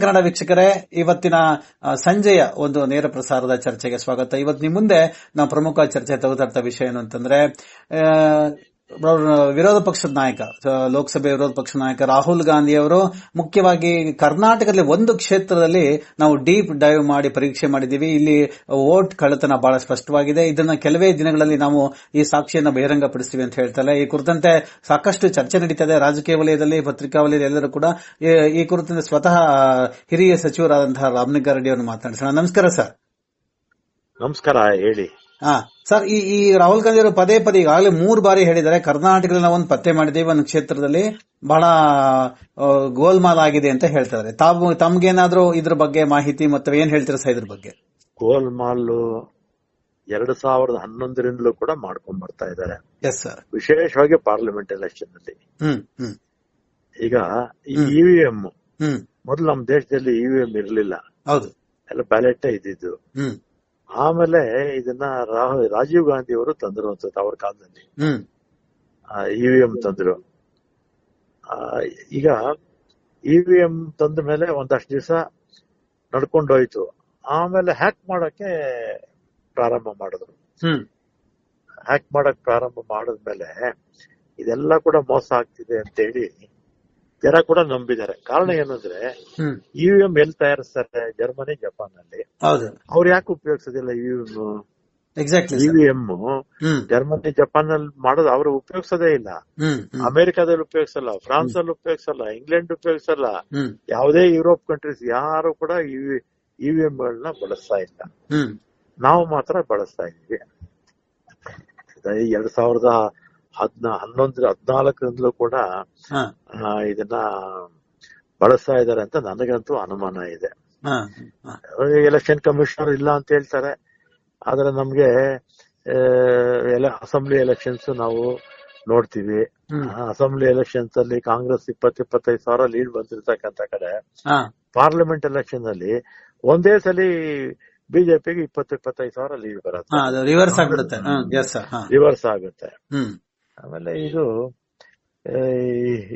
ಕಲ್ಯಾಣ ಕನ್ನಡ ವೀಕ್ಷಕರೇ, ಇವತ್ತಿನ ಸಂಜೆಯ ಒಂದು ನೇರ ಪ್ರಸಾರದ ಚರ್ಚೆಗೆ ಸ್ವಾಗತ. ಇವತ್ತು ನಿಮ್ಮ ಮುಂದೆ ನಾವು ಪ್ರಮುಖ ಚರ್ಚೆ ತೆಗೆದ ವಿಷಯ ಏನು ಅಂತಂದ್ರೆ ವಿರೋಧ ಪಕ್ಷದ ನಾಯಕ ಲೋಕಸಭೆ ವಿರೋಧ ಪಕ್ಷದ ನಾಯಕ ರಾಹುಲ್ ಗಾಂಧಿ ಅವರು ಮುಖ್ಯವಾಗಿ ಕರ್ನಾಟಕದಲ್ಲಿ ಒಂದು ಕ್ಷೇತ್ರದಲ್ಲಿ ನಾವು ಡೀಪ್ ಡೈವ್ ಮಾಡಿ ಪರೀಕ್ಷೆ ಮಾಡಿದ್ದೀವಿ. ಇಲ್ಲಿ ವೋಟ್ ಕಳ್ಳತನ ಬಹಳ ಸ್ಪಷ್ಟವಾಗಿದೆ. ಇದನ್ನ ಕೆಲವೇ ದಿನಗಳಲ್ಲಿ ನಾವು ಈ ಸಾಕ್ಷಿಯನ್ನು ಬಹಿರಂಗಪಡಿಸ್ತೀವಿ ಅಂತ ಹೇಳ್ತಾರೆ ಈ ಕುರಿತಂತೆ ಸಾಕಷ್ಟು ಚರ್ಚೆ ನಡೀತದೆ. ರಾಜಕೀಯ ವಲಯದಲ್ಲಿ ಪತ್ರಿಕಾ ವಲಯದಲ್ಲಿ ಎಲ್ಲರೂ ಕೂಡ ಈ- ಕುರಿತಂತೆ ಸ್ವತಃ ಹಿರಿಯ ಸಚಿವರಾದಂತಹ ರಾಮಲಿಂಗಾರೆಡ್ಡಿ ಅವರನ್ನು ಮಾತನಾಡಿಸೋಣ. ನಮಸ್ಕಾರ ಸರ್. ನಮಸ್ಕಾರ, ಹೇಳಿ. ಸರ್ ಈ ಈ ರಾಹುಲ್ ಗಾಂಧಿ ಅವರು ಪದೇ ಪದೇ ಈಗಾಗಲೇ ಮೂರು ಬಾರಿ ಹೇಳಿದ್ದಾರೆ ಕರ್ನಾಟಕದಲ್ಲಿ ನಾವು ಒಂದು ಪತ್ತೆ ಮಾಡಿದ್ದೇವೆ ಒಂದು ಕ್ಷೇತ್ರದಲ್ಲಿ ಬಹಳ ಗೋಲ್ಮಾಲ್ ಆಗಿದೆ ಅಂತ ಹೇಳ್ತಾರೆ. ತಾವು ತಮ್ಗೇನಾದ್ರೂ ಇದ್ರ ಬಗ್ಗೆ ಮಾಹಿತಿ ಮತ್ತೆ ಏನ್ ಹೇಳ್ತೀರಾ ಸರ್ ಇದ್ರ ಬಗ್ಗೆ? ಗೋಲ್ಮಾಲ್ ಎರಡ್ ಸಾವಿರದ ಹನ್ನೊಂದರಿಂದಲೂ ಕೂಡ ಮಾಡ್ಕೊಂಡ್ ಬರ್ತಾ ಇದ್ದಾರೆ. ಎಸ್ ಸರ್ ವಿಶೇಷವಾಗಿ ಪಾರ್ಲಿಮೆಂಟ್ ಎಲೆಕ್ಷನ್ನಲ್ಲಿ ಈಗ ಇವಿಎಂ ಹ್ಮ್. ಮೊದಲು ನಮ್ಮ ದೇಶದಲ್ಲಿ ಇವಿಎಂ ಇರಲಿಲ್ಲ. ಹೌದು. ಎಲ್ಲ ಬ್ಯಾಲೆಟ್ ಇದ್ದಿದ್ದು. ಹ್ಮ್. ಆಮೇಲೆ ಇದನ್ನ ರಾಹುಲ್ ರಾಜೀವ್ ಗಾಂಧಿ ಅವರು ತಂದ್ರು ಅನ್ಸುತ್ತೆ ಅವ್ರ ಕಾಲದಲ್ಲಿ. ಹ್ಮ್. ಇವಿಎಂ ತಂದ್ರು. ಆ, ಈಗ ಇವಿಎಂ ತಂದ ಮೇಲೆ ಒಂದಷ್ಟು ದಿವಸ ನಡ್ಕೊಂಡೋಯ್ತು. ಆಮೇಲೆ ಹ್ಯಾಕ್ ಮಾಡಕ್ಕೆ ಪ್ರಾರಂಭ ಮಾಡಿದ್ರು. ಹ್ಮ್. ಹ್ಯಾಕ್ ಮಾಡಕ್ ಪ್ರಾರಂಭ ಮಾಡಿದ್ಮೇಲೆ ಇದೆಲ್ಲ ಕೂಡ ಮೋಸ ಆಗ್ತಿದೆ ಅಂತೇಳಿ ಜನ ಕೂಡ ನಂಬಿದ್ದಾರೆ. ಕಾರಣ ಏನಂದ್ರೆ ಯುಎಂ ಇವಿಎಂ ಎಲ್ಲಿ ತಯಾರಿಸ್ತಾರೆ ಜರ್ಮನಿ ಜಪಾನ್ ಅಲ್ಲಿ ಅವ್ರು ಯಾಕೆ ಉಪಯೋಗಿಸೋದಿಲ್ಲ ಇವಿಎಂ ಎಕ್ಸಾಕ್ಟ್ಲಿ ಇವಿಎಂ ಹ್ಮ್. ಜರ್ಮನಿ ಜಪಾನ್ ಅಲ್ಲಿ ಮಾಡೋದು ಅವರು ಉಪಯೋಗಿಸೋದೇ ಇಲ್ಲ. ಅಮೆರಿಕಾದಲ್ಲಿ ಉಪಯೋಗಿಸಲ್ಲ ಫ್ರಾನ್ಸ್ ಅಲ್ಲಿ ಉಪಯೋಗಿಸಲ್ಲ ಇಂಗ್ಲೆಂಡ್ ಉಪಯೋಗಿಸಲ್ಲ. ಯಾವುದೇ ಯುರೋಪ್ ಕಂಟ್ರೀಸ್ ಯಾರು ಕೂಡ ಇವಿಎಂ ಗಳನ್ನ ಬಳಸ್ತಾ ಇಲ್ಲ. ನಾವು ಮಾತ್ರ ಬಳಸ್ತಾ ಇದೀವಿ ಎರಡ್ ಸಾವಿರದ ಹದ್ನ ಹನ್ನೊಂದ್ರ ಹದ್ನಾಲ್ಕರಿಂದಲೂ ಕೂಡ ಇದನ್ನ ಬಳಸ್ತಾ ಇದ್ದಾರೆ ಅಂತ ನನಗಂತೂ ಅನುಮಾನ ಇದೆ. ಎಲೆಕ್ಷನ್ ಕಮಿಷನರ್ ಇಲ್ಲ ಅಂತ ಹೇಳ್ತಾರೆ. ಆದ್ರೆ ನಮ್ಗೆ ಅಸೆಂಬ್ಲಿ ಎಲೆಕ್ಷನ್ಸ್ ನಾವು ನೋಡ್ತೀವಿ. ಅಸೆಂಬ್ಲಿ ಎಲೆಕ್ಷನ್ಸ್ ಅಲ್ಲಿ ಕಾಂಗ್ರೆಸ್ ಇಪ್ಪತ್ ಇಪ್ಪತ್ತೈದು ಸಾವಿರ ಲೀಡ್ ಬಂದಿರ್ತಕ್ಕಂತ ಕಡೆ ಪಾರ್ಲಿಮೆಂಟ್ ಎಲೆಕ್ಷನ್ ಅಲ್ಲಿ ಒಂದೇ ಸಲಿ ಬಿಜೆಪಿಗೆ ಇಪ್ಪತ್ತು ಇಪ್ಪತ್ತೈದು ಸಾವಿರ ಲೀಡ್ ಬರುತ್ತೆ. ರಿವರ್ಸ್ ಆಗುತ್ತೆ. ಆಮೇಲೆ ಇದು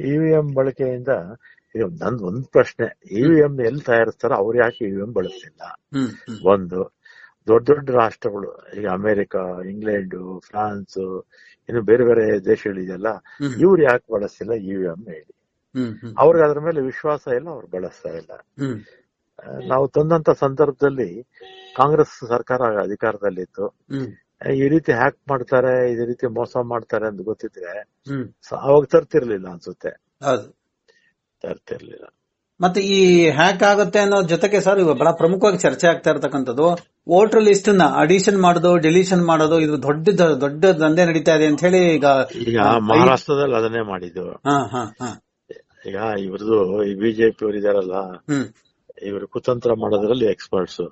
ಇವಿಎಂ ಬಳಕೆಯಿಂದ ಇದು ನಂದ್ ಒಂದ್ ಪ್ರಶ್ನೆ. ಇವಿಎಂ ಎಲ್ಲಿ ತಯಾರಿಸ್ತಾರೋ ಅವ್ರು ಯಾಕೆ ಇವಿಎಂ ಬಳಸ್ತಿಲ್ಲ? ಹ್ಮ್ ಹ್ಮ್. ಒಂದು ದೊಡ್ಡ ದೊಡ್ಡ ರಾಷ್ಟ್ರಗಳು ಈಗ ಅಮೆರಿಕ ಇಂಗ್ಲೆಂಡ್ ಫ್ರಾನ್ಸ್ ಇನ್ನು ಬೇರೆ ಬೇರೆ ದೇಶಗಳಿದೆಯಲ್ಲ ಇವ್ರು ಯಾಕೆ ಬಳಸಿಲ್ಲ ಇವಿಎಂ ಹೇಳಿ? ಅವ್ರಿಗೆ ಅದ್ರ ಮೇಲೆ ವಿಶ್ವಾಸ ಇಲ್ಲ ಅವ್ರು ಬಳಸ್ತಾ ಇಲ್ಲ. ನಾವು ತಂದಂತ ಸಂದರ್ಭದಲ್ಲಿ ಕಾಂಗ್ರೆಸ್ ಸರ್ಕಾರ ಅಧಿಕಾರದಲ್ಲಿತ್ತು. ಈ ರೀತಿ ಹ್ಯಾಕ್ ಮಾಡ್ತಾರೆ ಇದೇ ರೀತಿ ಮೋಸ ಮಾಡ್ತಾರೆ ಅಂತ ಗೊತ್ತಿದ್ರೆ ಅವಾಗ ತರ್ತಿರ್ಲಿಲ್ಲ ಅನ್ಸುತ್ತೆ. ಹೌದು. ತರ್ತಿರ್ಲಿಲ್ಲ. ಮತ್ತೆ ಈ ಹ್ಯಾಕ್ ಆಗುತ್ತೆ ಅನ್ನೋ ಜೊತೆಗೆ ಸರ್ ಇವಾಗ ಬಹಳ ಪ್ರಮುಖವಾಗಿ ಚರ್ಚೆ ಆಗ್ತಾ ಇರತಕ್ಕಂಥದ್ದು ವೋಟರ್ ಲಿಸ್ಟ್ನ ಅಡಿಷನ್ ಮಾಡೋದು ಡಿಲೀಷನ್ ಮಾಡೋದು ಇದು ದೊಡ್ಡ ದೊಡ್ಡ ದಂಧೆ ನಡೀತಾ ಇದೆ ಅಂತ ಹೇಳಿ ಈಗ ಈಗ ಮಹಾರಾಷ್ಟ್ರದಲ್ಲಿ ಅದನ್ನೇ ಮಾಡಿದ್ದು. ಹಾ ಹಾ ಹಾ. ಈಗ ಇವ್ರದ್ದು ಈ ಬಿಜೆಪಿ ಅವ್ರು ಇದಾರಲ್ಲ ಇವರು ಕುತಂತ್ರ ಮಾಡೋದ್ರಲ್ಲಿ ಎಕ್ಸ್ಪರ್ಟ್ಸ್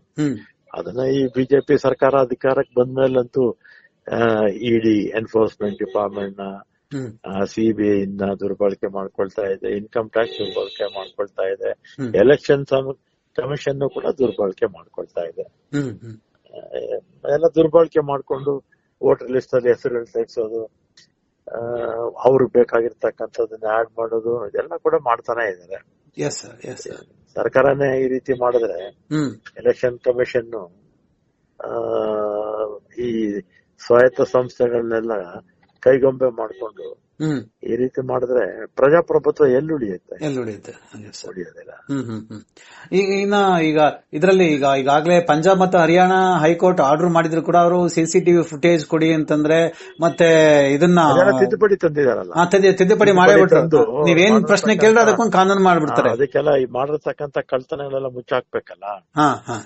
ಅದನ್ನ ಈ ಬಿಜೆಪಿ ಸರ್ಕಾರ ಅಧಿಕಾರಕ್ಕೆ ಬಂದ್ಮೇಲಂತೂ ಇಡಿ ಎನ್ಫೋರ್ಸ್ಮೆಂಟ್ ಡಿಪಾರ್ಟ್ಮೆಂಟ್ನ ಸಿಬಿಐ ಇಂದ ದುರ್ಬಳಕೆ ಮಾಡ್ಕೊಳ್ತಾ ಇದೆ ಇನ್ಕಮ್ ಟ್ಯಾಕ್ಸ್ ದುರ್ಬಳಕೆ ಮಾಡ್ಕೊಳ್ತಾ ಇದೆ. ಎಲೆಕ್ಷನ್ ಕಮಿಷನ್ ಕೂಡ ದುರ್ಬಳಕೆ ಮಾಡ್ಕೊಳ್ತಾ ಇದೆ. ಎಲ್ಲ ದುರ್ಬಳಕೆ ಮಾಡ್ಕೊಂಡು ವೋಟರ್ ಲಿಸ್ಟ್ ಅಲ್ಲಿ ಹೆಸರುಗಳು ಸೇರಿಸೋದು ಅವ್ರಿಗೆ ಬೇಕಾಗಿರ್ತಕ್ಕಂಥದನ್ನ ಆಡ್ ಮಾಡೋದು ಇದೆಲ್ಲ ಕೂಡ ಮಾಡ್ತಾನೆ ಇದ್ದಾರೆ. ಸರ್ಕಾರನೇ ಈ ರೀತಿ ಮಾಡಿದ್ರೆ ಎಲೆಕ್ಷನ್ ಕಮಿಷನ್ ಈ ಸ್ವಾಯತ್ತ ಸಂಸ್ಥೆಗಳನ್ನೆಲ್ಲ ಕೈಗೊಂಬೆ ಮಾಡ್ಕೊಂಡು ಈ ರೀತಿ ಮಾಡಿದ್ರೆ ಪ್ರಜಾಪ್ರಭುತ್ವ ಎಲ್ಲಿ ಉಳಿಯುತ್ತೆ? ಎಲ್ಲಿ ಉಳಿಯುತ್ತೆ? Yes sir. ಉಳಿಯೋದಿಲ್ಲ. ಹ್ಮ್ ಹ್ಮ್ ಹ್ಮ್. ಈಗ ಇನ್ನ ಈಗ ಇದರಲ್ಲಿ ಈಗ ಈಗಾಗಲೇ ಪಂಜಾಬ್ ಮತ್ತು ಹರಿಯಾಣ ಹೈಕೋರ್ಟ್ ಆರ್ಡರ್ ಮಾಡಿದ್ರು ಕೂಡ ಅವರು ಸಿಸಿಟಿವಿ ಫುಟೇಜ್ ಕೊಡಿ ಅಂತಂದ್ರೆ ಮತ್ತೆ ಇದನ್ನ ತಿದ್ದುಪಡಿ ತಂದಿದಾರಲ್ಲ. ತಿದ್ದುಪಡಿ ಮಾಡಿಬಿಟ್ಟು ನೀವೇನ್ ಪ್ರಶ್ನೆ ಕೇಳಿದ್ರೆ ಅದಕ್ಕೊಂದು ಕಾನೂನು ಮಾಡ್ಬಿಡ್ತಾರೆ. ಅದಕ್ಕೆಲ್ಲ ಈ ಮಾಡಿರ್ತಕ್ಕಂತ ಕಳ್ತನಗಳೆಲ್ಲ ಮುಚ್ಚಾಕ್ಬೇಕಲ್ಲ. ಹಾ ಹಾ.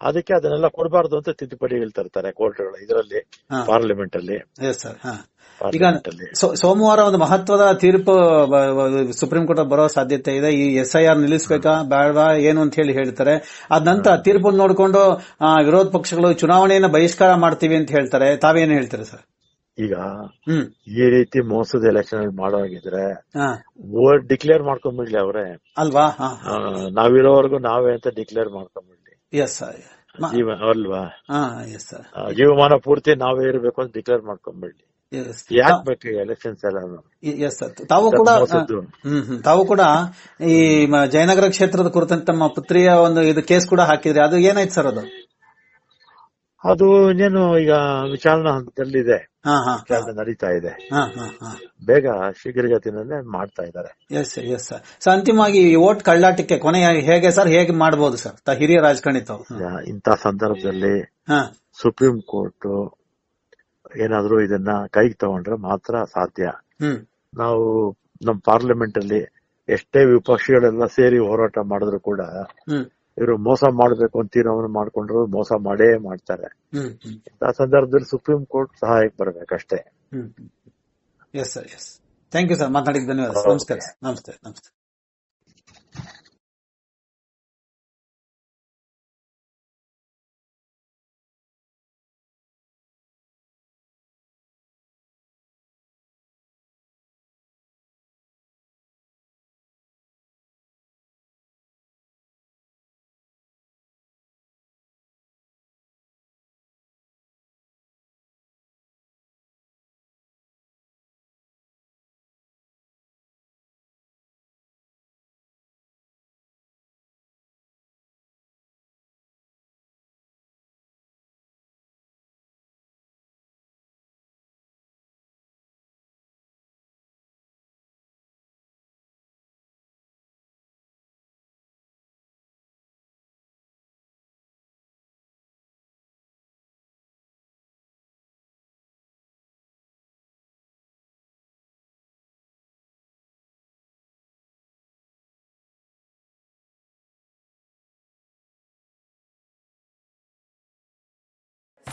ಅದಕ್ಕೆ ಅದನ್ನೆಲ್ಲ ಕೊಡಬಾರ್ದು ಅಂತ ತಿದ್ದುಪಡಿ ಹೇಳ್ತಾ ಇರ್ತಾರೆ ಕೋರ್ಟ್ಗಳು ಇದರಲ್ಲಿ. ಪಾರ್ಲಿಮೆಂಟ್ ಅಲ್ಲಿ ಈಗ ಸೋಮವಾರ ಒಂದು ಮಹತ್ವದ ತೀರ್ಪು ಸುಪ್ರೀಂ ಕೋರ್ಟ್ ಬರೋ ಸಾಧ್ಯತೆ ಇದೆ. ಈ ಎಸ್ ಐ ಆರ್ ನಿಲ್ಲಿಸಬೇಕಾ ಬೇಡವಾ ಏನು ಅಂತ ಹೇಳಿ ಹೇಳ್ತಾರೆ. ಅದ ನಂತರ ತೀರ್ಪು ನೋಡಿಕೊಂಡು ವಿರೋಧ ಪಕ್ಷಗಳು ಚುನಾವಣೆಯನ್ನು ಬಹಿಷ್ಕಾರ ಮಾಡ್ತೀವಿ ಅಂತ ಹೇಳ್ತಾರೆ. ತಾವೇನು ಹೇಳ್ತಾರೆ ಸರ್ ಈಗ ಈ ರೀತಿ ಮೋಸದ ಎಲೆಕ್ಷನ್ ಮಾಡೋಗಿದ್ರೆ ಹಾ. ವರ್ಡ್ ಡಿಕ್ಲೇರ್ ಮಾಡ್ಕೊಂಡ್ಬಿಡ್ಲಿ ಅವ್ರೆ. ಅಲ್ವಾ? ನಾವಿರೋವರೆಗೂ ನಾವೇ ಅಂತ ಡಿಕ್ಲೇರ್ ಮಾಡ್ಕೊಂಡ್ಬಿಡ್ಲಿ ಎಸ್ ಜೀವ ಅಲ್ವಾ? ಹಾ ಎಸ್ ಸರ್ ಜೀವಮಾನ ಪೂರ್ತಿ ನಾವೇ ಇರಬೇಕು ಅಂತ ಡಿಕ್ಲೇರ್ ಮಾಡ್ಕೊಂಡ್ಬಿಡ್ಲಿ ಎಸ್ ಯಾಕೆ ಬೇಕು ಎಲೆಕ್ಷನ್ಸ್ ಎಲ್ಲ ಎಸ್ ತಾವು ಕೂಡ ಮೋಸದ್ದು. ಹ್ಮ್ ಹ್ಮ್. ತಾವು ಕೂಡ ಈ ಮ- ಜಯನಗರ ಕ್ಷೇತ್ರದ ಕುರಿತಂತೆ ತಮ್ಮ ಪುತ್ರಿಯ ಒಂದು ಇದು ಕೇಸ್ ಕೂಡ ಹಾಕಿದ್ರಿ. ಅದು ಏನಾಯ್ತು ಸರ್ ಅದು? ಅದು ಇನ್ನೇನು ಈಗ ವಿಚಾರಣಾ ಹಂತದಲ್ಲಿದೆ. ಹಾ ವಿಚಾರಣೆ ನಡೀತಾ ಇದೆ. ಬೇಗ ಶೀಘ್ರಗತಿನಲ್ಲೇ ಮಾಡ್ತಾ ಇದ್ದಾರೆ. ಎಸ್ ಎಸ್ ಸರ್ ಸೊ ಅಂತಿಮವಾಗಿ ಓಟ್ ಕಳ್ಳಾಟಕ್ಕೆ ಕೊನೆ ಹೇಗೆ ಸರ್ ಹೇಗೆ ಮಾಡಬಹುದು ಸರ್ ತ- ಹಿರಿಯ ರಾಜಕಾರಣಿ ಇಂಥ ಸಂದರ್ಭದಲ್ಲಿ ಹಾ. ಸುಪ್ರೀಂ ಕೋರ್ಟ್ ಏನಾದ್ರೂ ಇದನ್ನ ಕೈಗೆ ತಗೊಂಡ್ರೆ ಮಾತ್ರ ಸಾಧ್ಯ. ನಾವು ನಮ್ಮ ಪಾರ್ಲಿಮೆಂಟ್ ಅಲ್ಲಿ ಎಷ್ಟೇ ವಿಪಕ್ಷಗಳೆಲ್ಲ ಸೇರಿ ಹೋರಾಟ ಮಾಡಿದ್ರು ಕೂಡ ಇವರು ಮೋಸ ಮಾಡ್ಬೇಕು ಅಂತ ತೀರ್ಮಾನ ಮಾಡ್ಕೊಂಡ್ರು ಮೋಸ ಮಾಡೇ ಮಾಡ್ತಾರೆ. ಆ ಸಂದರ್ಭದಲ್ಲಿ ಸುಪ್ರೀಂ ಕೋರ್ಟ್ ಸಹಾಯಕ್ಕೆ ಬರ್ಬೇಕಷ್ಟೇ. Yes sir yes thank you sir ಮಾತನಾಡಿದ ಧನ್ಯವಾದ. ನಮಸ್ಕಾರ ನಮಸ್ತೆ ನಮಸ್ತೆ.